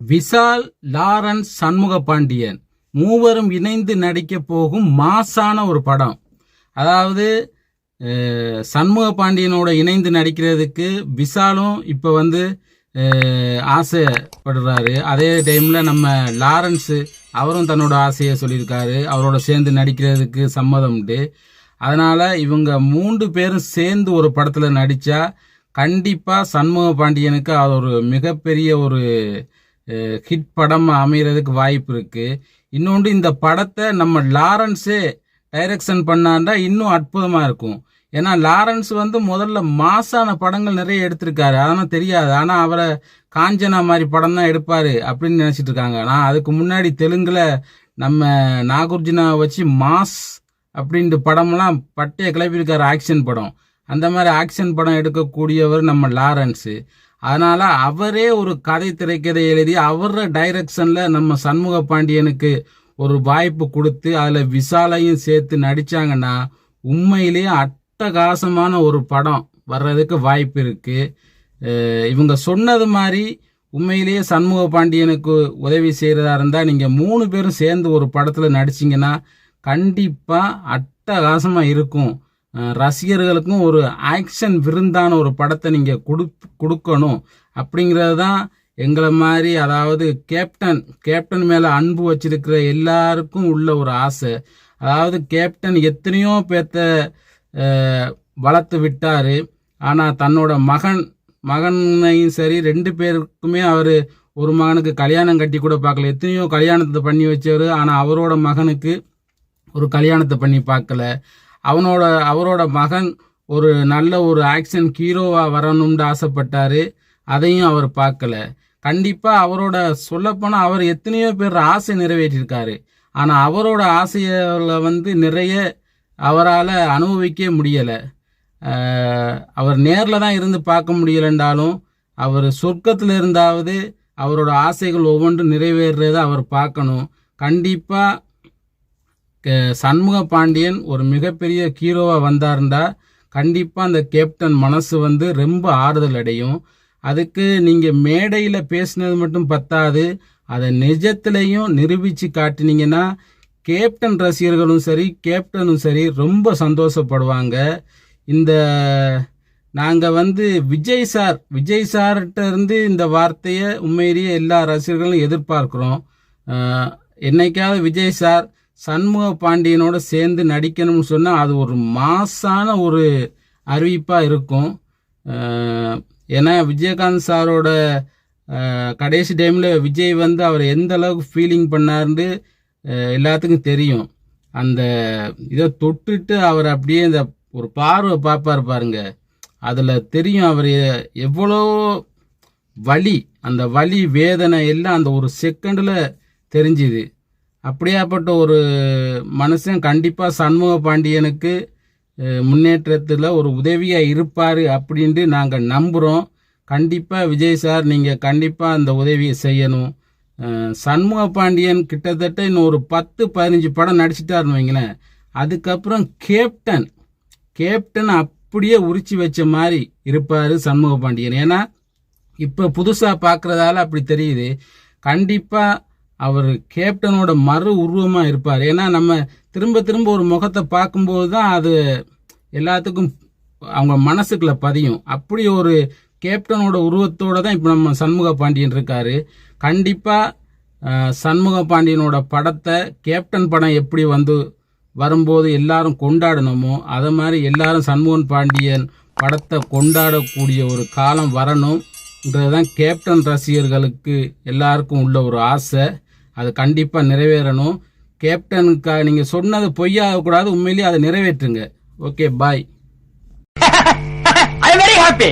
Vishal Lawrence Shanmuga Pandian மூவரும் இணைந்து நடிக்க போகும் மாசான ஒரு படம். அதாவது சண்முக பாண்டியனோட இணைந்து நடிக்கிறதுக்கு விஷாலும் இப்போ வந்து ஆசைப்படுறாரு. அதே டைமில் நம்ம லாரன்ஸு அவரும் தன்னோட ஆசையை சொல்லியிருக்காரு. அவரோட சேர்ந்து நடிக்கிறதுக்கு சம்மதம் உண்டு. இவங்க மூன்று பேரும் சேர்ந்து ஒரு படத்தில் நடித்தா கண்டிப்பாக சண்முக பாண்டியனுக்கு அது ஒரு மிகப்பெரிய ஒரு ஹிட் படம் அமைகிறதுக்கு வாய்ப்பு இருக்குது இன்னொன்று இந்த படத்தை நம்ம லாரன்ஸே டைரக்ஷன் பண்ணாண்டா இன்னும் அற்புதமாக இருக்கும். ஏன்னா லாரன்ஸ் வந்து முதல்ல மாசான படங்கள் நிறைய எடுத்திருக்காரு. அதெல்லாம் தெரியாது. ஆனால் அவரை காஞ்சனா மாதிரி படம் தான் எடுப்பார் அப்படின்னு நினச்சிட்டு இருக்காங்க. நான் அதுக்கு முன்னாடி தெலுங்கில் நம்ம நாகார்ஜுனாவை வச்சு மாஸ் அப்படின்ட்டு படம்லாம் பட்டையை கிளப்பியிருக்காரு ஆக்ஷன் படம். அந்த மாதிரி ஆக்ஷன் படம் எடுக்கக்கூடியவர் நம்ம லாரன்ஸு. அதனால் அவரே ஒரு கதை திரைக்கதை எழுதி அவர டைரக்ஷனில் நம்ம சண்முக பாண்டியனுக்கு ஒரு வாய்ப்பு கொடுத்து அதில் விசாலையும் சேர்த்து நடித்தாங்கன்னா உண்மையிலேயே அட்டகாசமான ஒரு படம் வர்றதுக்கு வாய்ப்பு இருக்குது இவங்க சொன்னது மாதிரி உண்மையிலேயே சண்முக பாண்டியனுக்கு உதவி செய்கிறதா இருந்தால் நீங்கள் மூணு பேரும் சேர்ந்து ஒரு படத்தில் நடிச்சிங்கன்னா கண்டிப்பாக அட்டகாசமாக இருக்கும். ரசிகர்களுக்கும் ஒரு ஆக்ஷன் விருந்தான ஒரு படத்தை நீங்கள் கொடு கொடுக்கணும் அப்படிங்கிறது தான் எங்களை மாதிரி அதாவது கேப்டன் கேப்டன் மேலே அன்பு வச்சிருக்கிற எல்லாருக்கும் உள்ள ஒரு ஆசை. அதாவது கேப்டன் எத்தனையோ பேர்த்த வளர்த்து விட்டார். ஆனால் தன்னோட மகன் மகனையும் சரி ரெண்டு பேருக்குமே அவர் ஒரு மகனுக்கு கல்யாணம் கட்டி கூட பார்க்கல. எத்தனையோ கல்யாணத்தை பண்ணி வச்சவர். ஆனால் அவரோட மகனுக்கு ஒரு கல்யாணத்தை பண்ணி பார்க்கல. அவனோட அவரோட மகன் ஒரு நல்ல ஒரு ஆக்ஷன் ஹீரோவாக வரணும்னு ஆசைப்பட்டார். அதையும் அவர் பார்க்கல. கண்டிப்பாக அவரோட சொல்லப்போனால் அவர் எத்தனையோ பேர் ஆசை நிறைவேற்றியிருக்காரு ஆனால் அவரோட ஆசையில் வந்து நிறைய அவரால் அனுபவிக்க முடியலை. அவர் நேரில் தான் இருந்து பார்க்க முடியலைன்றாலும் அவர் சொர்க்கத்தில் இருந்தாவது அவரோட ஆசைகள் ஒவ்வொன்றும் நிறைவேறுறதை அவர் பார்க்கணும். கண்டிப்பாக சண்முக பாண்டியன் ஒரு மிகப்பெரிய ஹீரோவாக வந்தாருண்டா. கண்டிப்பாக அந்த கேப்டன் மனசு வந்து ரொம்ப ஆறுதல் அடையும். அதுக்கு நீங்கள் மேடையில் பேசினது மட்டும் பத்தாது. அதை நிஜத்திலையும் நிரூபித்து காட்டினீங்கன்னா கேப்டன் ரசிகர்களும் சரி கேப்டனும் சரி ரொம்ப சந்தோஷப்படுவாங்க. இந்த நாங்கள் வந்து விஜய் சார் விஜய் சார்கிட்ட இருந்து இந்த வார்த்தையை உண்மையிலேயே எல்லா ரசிகர்களும் எதிர்பார்க்குறோம். என்னைக்காவது விஜய் சார் சண்முக பாண்டியனோட சேர்ந்து நடிக்கணும்னு சொன்னால் அது ஒரு மாசான ஒரு அறிவிப்பாக இருக்கும். ஏன்னா விஜயகாந்த் சாரோட கடைசி டைமில் விஜய் வந்து அவர் எந்த அளவுக்கு ஃபீலிங் பண்ணாருன்னு எல்லாத்துக்கும் தெரியும். அந்த இதை தொட்டுட்டு அவர் அப்படியே இந்த ஒரு பார்வை பார்ப்பாரு பாருங்க. அதில் தெரியும் அவர் எவ்வளோ வலி அந்த வலி வேதனை எல்லாம் அந்த ஒரு செகண்டில் தெரிஞ்சுது. அப்படியாப்பட்ட ஒரு மனுஷன் கண்டிப்பாக சண்முக பாண்டியனுக்கு முன்னேற்றத்தில் ஒரு உதவியாக இருப்பார் அப்படின்ட்டு நாங்கள் நம்புகிறோம் கண்டிப்பாக விஜய் சார் நீங்கள் கண்டிப்பாக அந்த உதவியை செய்யணும். சண்முக பாண்டியன் கிட்டத்தட்ட இன்னும் ஒரு பத்து பதினஞ்சு படம் நடிச்சிட்டாருன்னு வைங்களேன். அதுக்கப்புறம் கேப்டன் கேப்டன் அப்படியே உரிச்சு வச்ச மாதிரி இருப்பார் சண்முக பாண்டியன். ஏன்னா இப்போ புதுசாக பார்க்குறதால அப்படி தெரியுது. கண்டிப்பாக அவர் கேப்டனோட மறு உருவமாக இருப்பார். ஏன்னா நம்ம திரும்ப திரும்ப ஒரு முகத்தை பார்க்கும்போது தான் அது எல்லாத்துக்கும் அவங்க மனசுக்குள்ள பதியும். அப்படி ஒரு கேப்டனோட உருவத்தோடு தான் இப்போ நம்ம சண்முக பாண்டியன் இருக்காரு. கண்டிப்பாக சண்முக பாண்டியனோட படத்தை கேப்டன் படம் எப்படி வந்து வரும்போது எல்லாரும் கொண்டாடணுமோ அதை மாதிரி எல்லாரும் சண்முகன் பாண்டியன் படத்தை கொண்டாடக்கூடிய ஒரு காலம் வரணும்ன்றதுதான் கேப்டன் ரசிகர்களுக்கு எல்லாருக்கும் உள்ள ஒரு ஆசை. அது கண்டிப்பாக நிறைவேறணும். கேப்டனுக்காக நீங்கள் சொன்னது பொய்யாக கூடாது உண்மையிலேயே அதை நிறைவேற்றுங்க. Okay bye I very happy